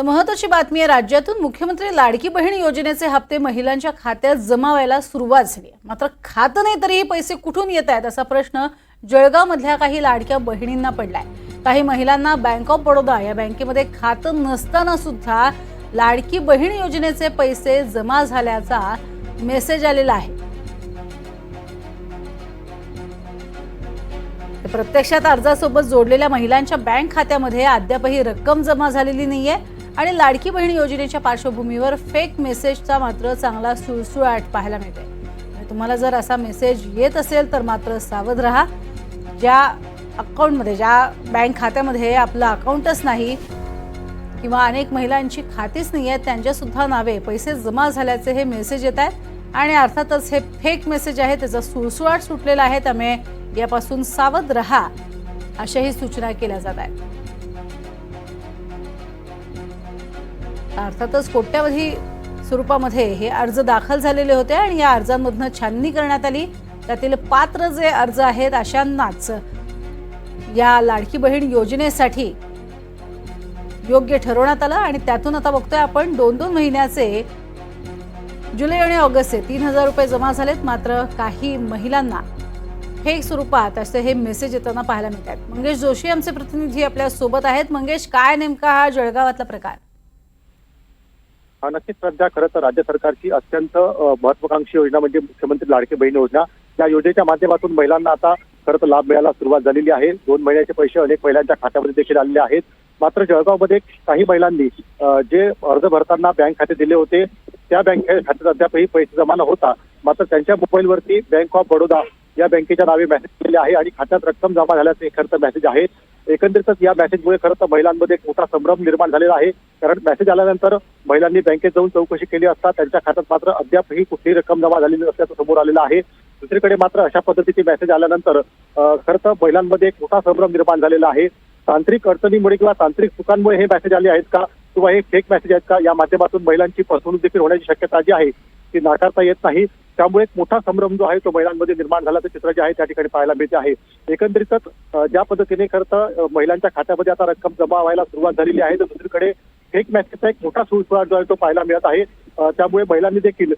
तर महत्वाची बातमी आहे राज्यातून मुख्यमंत्री लाडकी बहीण योजनेचे हप्ते महिलांच्या खात्यात जमा व्हायला सुरुवात झाली आहे. मात्र खातं नाही तरीही पैसे कुठून येत आहेत असा प्रश्न जळगावमधल्या काही लाडक्या बहिणींना पडलाय. काही महिलांना बँक ऑफ बडोदा या बँकेमध्ये खातं नसताना सुद्धा लाडकी बहीण योजनेचे पैसे जमा झाल्याचा मेसेज आलेला आहे. प्रत्यक्षात अर्जासोबत जोडलेल्या महिलांच्या बँक खात्यामध्ये अद्यापही रक्कम जमा झालेली नाहीये. आणि लाडकी बहीण योजनेच्या पार्श्वभूमीवर फेक मेसेजचा मात्र चांगला सुळसुळाट पाहायला मिळते तुम्हाला जर असा मेसेज येत असेल तर मात्र सावध राहा. ज्या अकाउंटमध्ये ज्या बँक खात्यामध्ये आपलं अकाउंटच नाही किंवा अनेक महिलांची खातीच नाही आहेत त्यांच्यासुद्धा नावे पैसे जमा झाल्याचे हे मेसेज येत आहेत. आणि अर्थातच हे फेक मेसेज आहे त्याचा सुळसुळाट सुटलेला आहे. त्यामुळे यापासून सावध रहा अशाही सूचना केल्या जात आहेत. अर्थातच कोट्यावधी स्वरूपामध्ये हे अर्ज दाखल झालेले होते आणि या अर्जांमधनं छाननी करण्यात आली. त्यातील पात्र जे अर्ज आहेत अशांनाच या लाडकी बहीण योजनेसाठी योग्य ठरवण्यात आलं आणि त्यातून आता बघतोय आपण दोन दोन महिन्याचे जुलै आणि ऑगस्टचे तीन हजार रुपये जमा झालेत. मात्र काही महिलांना हे स्वरूपात असे हे मेसेज येताना पाहायला मिळत आहेत मंगेश जोशी आमचे प्रतिनिधी आपल्यासोबत आहेत. मंगेश काय नेमका हा जळगावातला प्रकार? नक्कीच सध्या खरं तर राज्य सरकारची अत्यंत महत्वाकांक्षी योजना म्हणजे मुख्यमंत्री लाडकी बहीण योजना. या योजनेच्या माध्यमातून महिलांना आता खरं तर लाभ मिळायला सुरुवात झालेली आहे. दोन महिन्याचे पैसे अनेक महिलांच्या खात्यामध्ये देखील आलेले आहेत. मात्र जळगावमध्ये काही महिलांनी जे अर्ज भरताना बँक खाते दिले होते त्या बँक खात्यात अद्यापही पैसे जमा न होता मात्र त्यांच्या मोबाईलवरती बँक ऑफ बडोदा या बँकेच्या नावे मेसेज केले आहे आणि खात्यात रक्कम जमा झाल्याचे खरं तर मेसेज आहे. एकंदरीतच या मेसेजमुळे खरं तर महिलांमध्ये एक मोठा संभ्रम निर्माण झालेला आहे. कारण मेसेज आल्यानंतर महिलांनी बँकेत जाऊन चौकशी केली असता त्यांच्या खात्यात मात्र अद्यापही कुठलीही रक्कम जमा झालेली नसल्याचं समोर आलेलं आहे. दुसरीकडे मात्र अशा पद्धतीचे मेसेज आल्यानंतर खरं तर महिलांमध्ये एक मोठा संभ्रम निर्माण झालेला आहे. तांत्रिक अडचणीमुळे किंवा तांत्रिक चुकांमुळे हे मेसेज आले आहेत का किंवा हे फेक मेसेज आहेत का या माध्यमातून महिलांची फसवणूक देखील होण्याची शक्यता जी आहे ती नाकारता येत नाही. त्यामुळे एक मोठा संभ्रम जो आहे तो महिलांमध्ये निर्माण झाल्याचं चित्र जे आहे त्या ठिकाणी पाहायला मिळते आहे. एकंदरीतच ज्या पद्धतीने खरं तर महिलांच्या खात्यामध्ये आता रक्कम जमा व्हायला सुरुवात झालेली आहे तर दुसरीकडे फेक मेसेजचा एक मोठा सुळसुळाट जो आहे तो पाहायला मिळत आहे. त्यामुळे महिलांनी देखील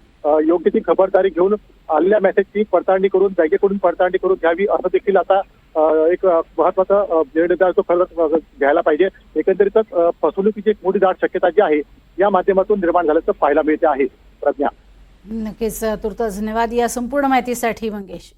योग्य ती खबरदारी घेऊन आलेल्या मॅसेजची पडताळणी करून बँकेकडून पडताळणी करून घ्यावी असं देखील आता एक अ, महत्त्वाचा निर्णय तो खरंच घ्यायला पाहिजे. एकंदरीतच फसवणुकीची एक मोठी दाट शक्यता जी आहे या माध्यमातून निर्माण झाल्याचं पाहायला मिळते आहे. प्रज्ञा. नक्कीच तुर्त धन्यवाद या संपूर्ण माहितीसाठी मंगेश.